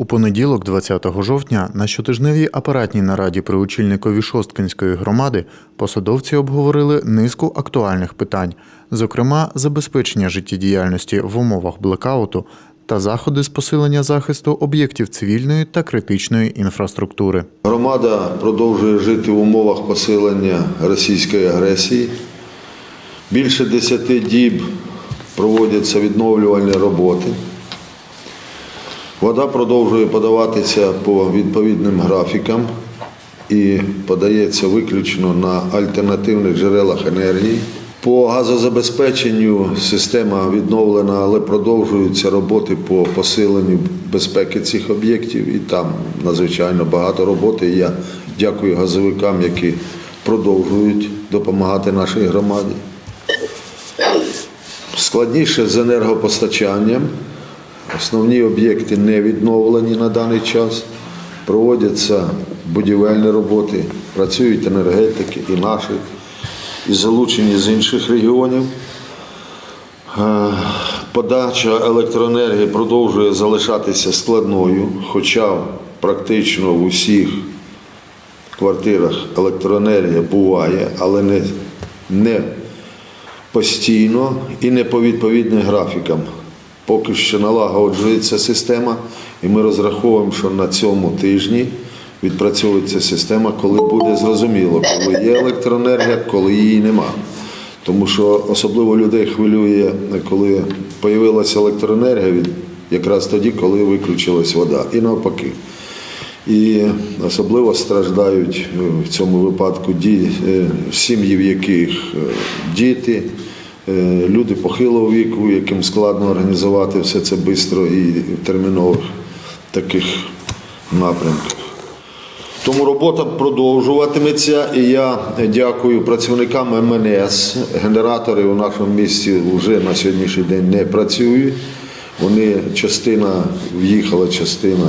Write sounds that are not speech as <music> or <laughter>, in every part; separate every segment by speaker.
Speaker 1: У понеділок, 20 жовтня, на щотижневій апаратній нараді при очільникові Шосткинської громади посадовці обговорили низку актуальних питань, зокрема, забезпечення життєдіяльності в умовах блекауту та заходи з посилення захисту об'єктів цивільної та критичної інфраструктури.
Speaker 2: Громада продовжує жити в умовах посилення російської агресії. Більше 10 діб проводяться відновлювальні роботи. Вода продовжує подаватися по відповідним графікам і подається виключно на альтернативних джерелах енергії. По газозабезпеченню система відновлена, але продовжуються роботи по посиленню безпеки цих об'єктів. І там надзвичайно багато роботи. Я дякую газовикам, які продовжують допомагати нашій громаді. Складніше з енергопостачанням. Основні об'єкти не відновлені на даний час. Проводяться будівельні роботи, працюють енергетики і наші, і залучені з інших регіонів. Е, Подача електроенергії продовжує залишатися складною, хоча практично в усіх квартирах електроенергія буває, але не, не постійно і не по відповідним графікам. Поки що налагоджується система, і ми розраховуємо, що на цьому тижні відпрацьовується система, коли буде зрозуміло, коли є електроенергія, коли її нема. Тому що особливо людей хвилює, коли з'явилася електроенергія, якраз тоді, коли виключилась вода, і навпаки. І особливо страждають е, в цьому випадку е, сім'ї, в яких е, діти, люди похилого віку, яким складно організувати все це швидко і в термінових таких напрямках. Тому робота продовжуватиметься, і я дякую працівникам МНС. Генератори у нашому місті вже на сьогоднішній день не працюють. Вони частина в'їхала, частина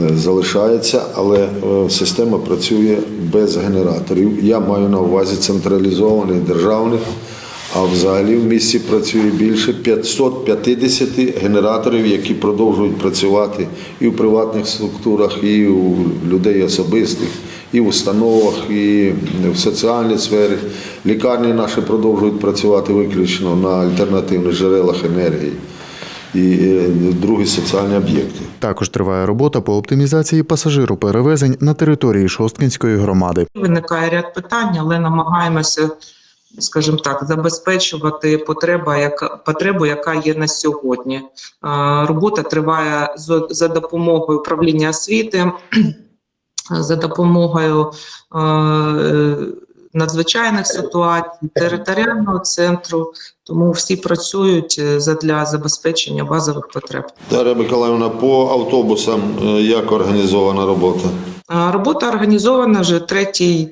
Speaker 2: е, залишається, але е, система працює без генераторів. Я маю на увазі централізованих державних. А взагалі в місті працює більше 550 генераторів, які продовжують працювати і в приватних структурах, і у людей особистих, і в установах, і в соціальній сфері. Лікарні наші продовжують працювати виключно на альтернативних джерелах енергії і е, другі соціальні об'єкти.
Speaker 1: Також триває робота по оптимізації пасажироперевезень на території Шосткинської громади.
Speaker 3: Виникає ряд питань, але намагаємося, скажімо так, забезпечувати потреба, яка потребу, яка є на сьогодні. Робота триває за допомогою управління освіти, <clears throat> за допомогою е, надзвичайних ситуацій, територіального центру. Тому всі працюють е, задля забезпечення базових потреб.
Speaker 2: Дар'я Миколаївна, по автобусам е, як організована робота?
Speaker 3: Е, Робота організована вже третій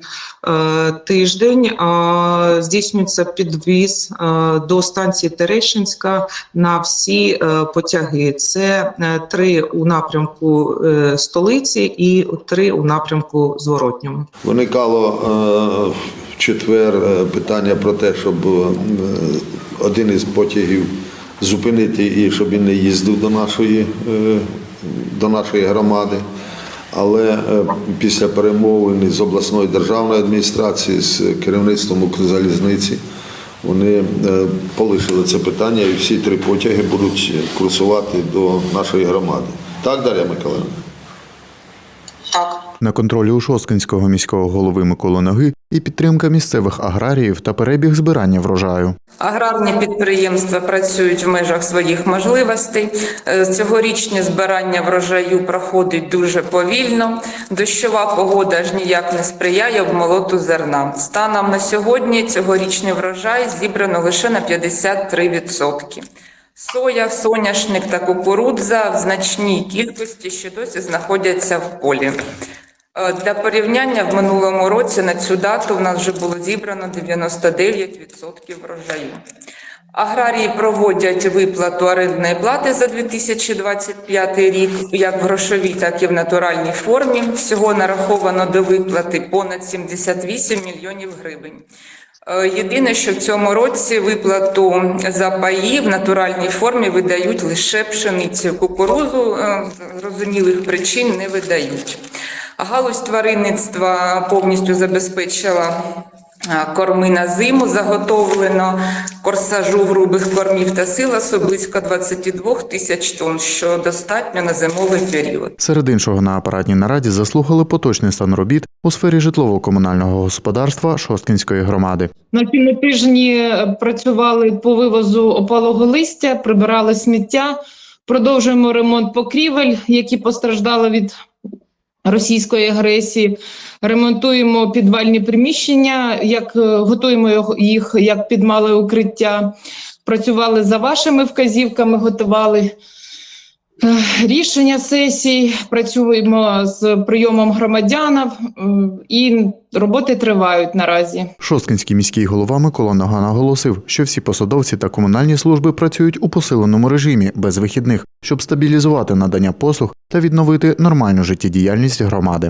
Speaker 3: е, тиждень. Е, Здійснюється підвіз е, до станції Терещинська на всі е, потяги. Це е, три у напрямку е, столиці і три у напрямку зворотньому.
Speaker 2: Виникало е, в четвер питання про те, щоб е, один із потягів зупинити і щоб він не їздив до нашої, е, до нашої громади. Але е, після перемовин з обласною державною адміністрацією, з керівництвом Укрзалізниці, вони е, полишили це питання і всі три потяги будуть курсувати до нашої громади. Так, Дар'я Миколаївна?
Speaker 3: Так.
Speaker 1: На контролі у Шосткинського міського голови Миколи Ноги і підтримка місцевих аграріїв та перебіг збирання врожаю.
Speaker 4: Аграрні підприємства працюють в межах своїх можливостей. Е, Цьогорічне збирання врожаю проходить дуже повільно. Дощова погода ж ніяк не сприяє обмолоту зерна. Станом на сьогодні цьогорічний врожай зібрано лише на 53%. Соя, соняшник та кукурудза в значній кількості ще досі знаходяться в полі. Е, Для порівняння в минулому році на цю дату в нас вже було зібрано 99% врожаю. Аграрії проводять виплату орендної плати за 2025 рік як в грошовій, так і в натуральній формі. Всього нараховано до виплати понад 78 мільйонів гривень. Е, Єдине, що в цьому році виплату за паї в натуральній формі видають лише пшеницю. Кукурузу е, з зрозумілих причин не видають. Галузь тваринництва повністю забезпечила корми на зиму, заготовлено корсажу грубих кормів та силасу близько 22 тисяч тонн, що достатньо на зимовий період.
Speaker 1: Серед іншого на апаратній нараді заслухали поточний стан робіт у сфері житлово-комунального господарства Шосткінської громади.
Speaker 5: На цьому тижні е, працювали по вивозу опалого листя, прибирали сміття. Продовжуємо ремонт покрівель, які постраждали від російської агресії. Ремонтуємо підвальні приміщення, як е, готуємо їх як під мале укриття. Працювали за вашими вказівками, готували рішення сесій. Працюємо з прийомом громадян і роботи тривають наразі.
Speaker 1: Шосткинський міський голова Микола Нога наголосив, що всі посадовці та комунальні служби працюють у посиленому режимі без вихідних, щоб стабілізувати надання послуг та відновити нормальну життєдіяльність громади.